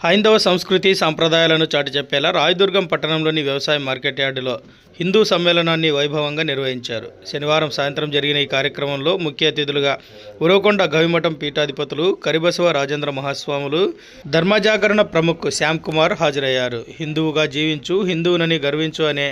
హైందవ సంస్కృతి సాంప్రదాయాలను చాటి చెప్పేలా రాయదుర్గం పట్టణంలోని వ్యవసాయ మార్కెట్ యార్డులో హిందూ సమ్మేళనాన్ని వైభవంగా నిర్వహించారు. శనివారం సాయంత్రం జరిగిన ఈ కార్యక్రమంలో ముఖ్య అతిథులుగా ఉరవకొండ గవిమఠం పీఠాధిపతులు కరిబసవ రాజేంద్ర మహాస్వాములు ధర్మజాగరణ ప్రముఖ్ శ్యామ్ కుమార్ హాజరయ్యారు. హిందువుగా జీవించు హిందువునని గర్వించు అనే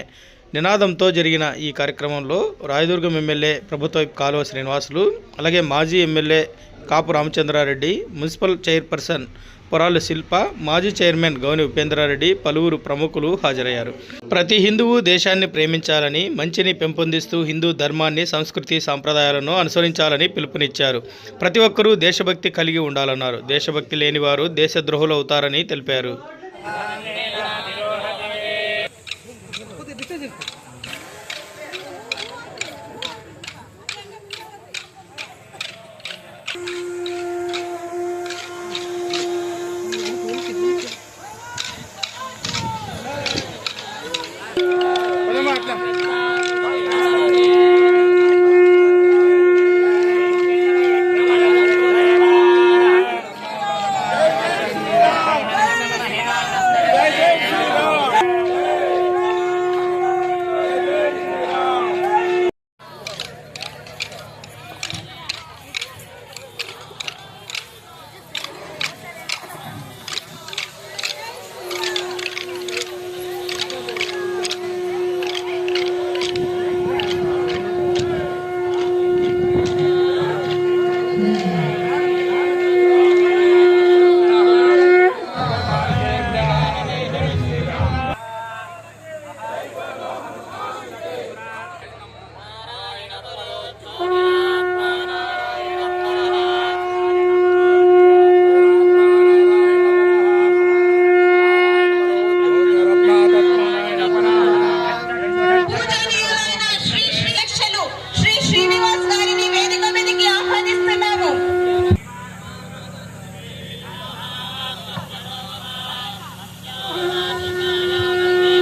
నినాదంతో జరిగిన ఈ కార్యక్రమంలో రాయదుర్గం ఎమ్మెల్యే ప్రభుత్వ కాలువ శ్రీనివాసులు అలాగే మాజీ MLA Kapu Ramachandrareddy municipal chairperson Porala Shilpa మాజీ చైర్మన్ గౌని ఉపేంద్రారెడ్డి పలువురు ప్రముఖులు హాజరయ్యారు. ప్రతి హిందువు దేశాన్ని ప్రేమించాలని మంచిని పెంపొందిస్తూ హిందూ ధర్మాన్ని సంస్కృతి సాంప్రదాయాలను అనుసరించాలని పిలుపునిచ్చారు. ప్రతి ఒక్కరూ దేశభక్తి కలిగి ఉండాలన్నారు. దేశభక్తి లేనివారు దేశద్రోహులు అవుతారని తెలిపారు.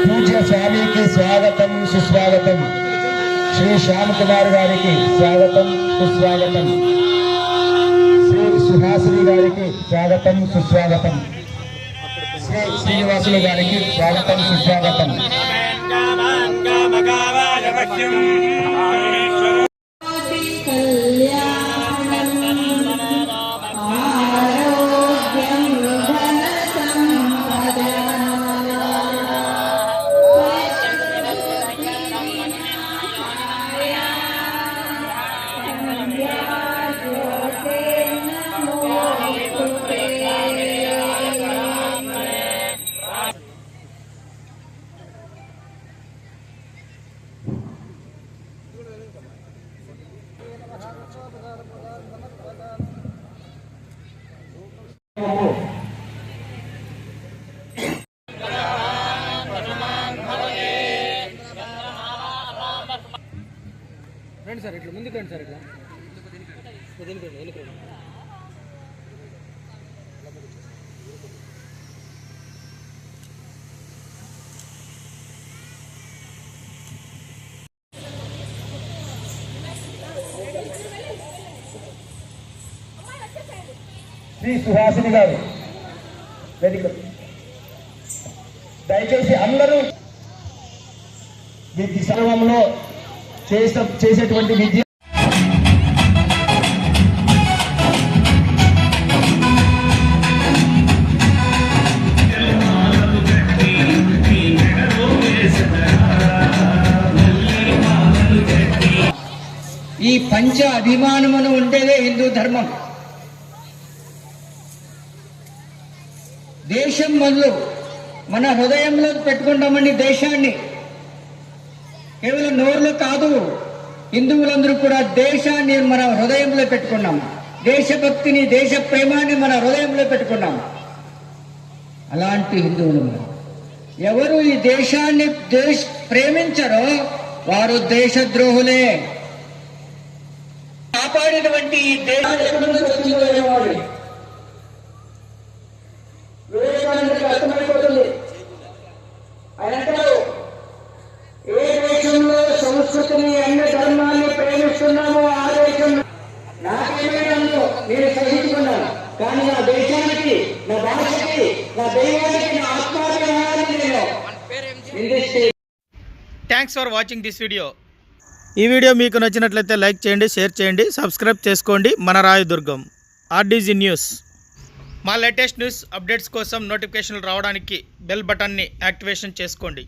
పూజ్య స్వామికి స్వాగతం సుస్వాగతం శ్రీ శ్యామ్ కుమార్ గారికి స్వాగతం సుస్వాగతం శ్రీ సుహాసిని గారికి స్వాగతం సుస్వాగతం శ్రీ శ్రీనివాసులు గారికి స్వాగతం సుస్వాగతం రండి సార్ ఇట్లా ముందుకు రండి సార్ ఇట్లా. వెనుక రండి, శ్రీ సుహాసిని గారు. వేదిక దయచేసి అందరూ విద్య సంగమంలో చేసే చేసేటువంటి విద్య ఈ పంచ అభిమానమును ఉండేదే హిందూ ధర్మం. దేశం మొదలు మన హృదయంలో పెట్టుకుంటామండి దేశాన్ని. కేవలం నోరులో కాదు హిందువులందరూ కూడా దేశాన్ని మన హృదయంలో పెట్టుకున్నాము దేశభక్తిని దేశ ప్రేమాన్ని మన హృదయంలో పెట్టుకున్నాం. అలాంటి హిందువులు మనం. ఎవరు ఈ దేశాన్ని దేశ ప్రేమించరో వారు దేశద్రోహులే. కాపాడినటువంటి ఈ దేశాన్ని సంస్కృతిని అన్ని ధర్మాన్ని ప్రేమిస్తున్నాము ఆ దేశం నాకేమైనా నేను సహించుకున్నాను. కానీ నా దేశానికి నా భాషకి నా దైవానికి నా ఆత్మాభిమానాన్ని నేను thanks for watching this video ఈ వీడియో మీకు నచ్చినట్లయితే లైక్ చేయండి షేర్ చేయండి సబ్స్క్రైబ్ చేసుకోండి. మన రాయదుర్గం ఆర్డీజీ న్యూస్ మా లేటెస్ట్ న్యూస్ అప్డేట్స్ కోసం నోటిఫికేషన్లు రావడానికి బెల్ బటన్ని యాక్టివేషన్ చేసుకోండి.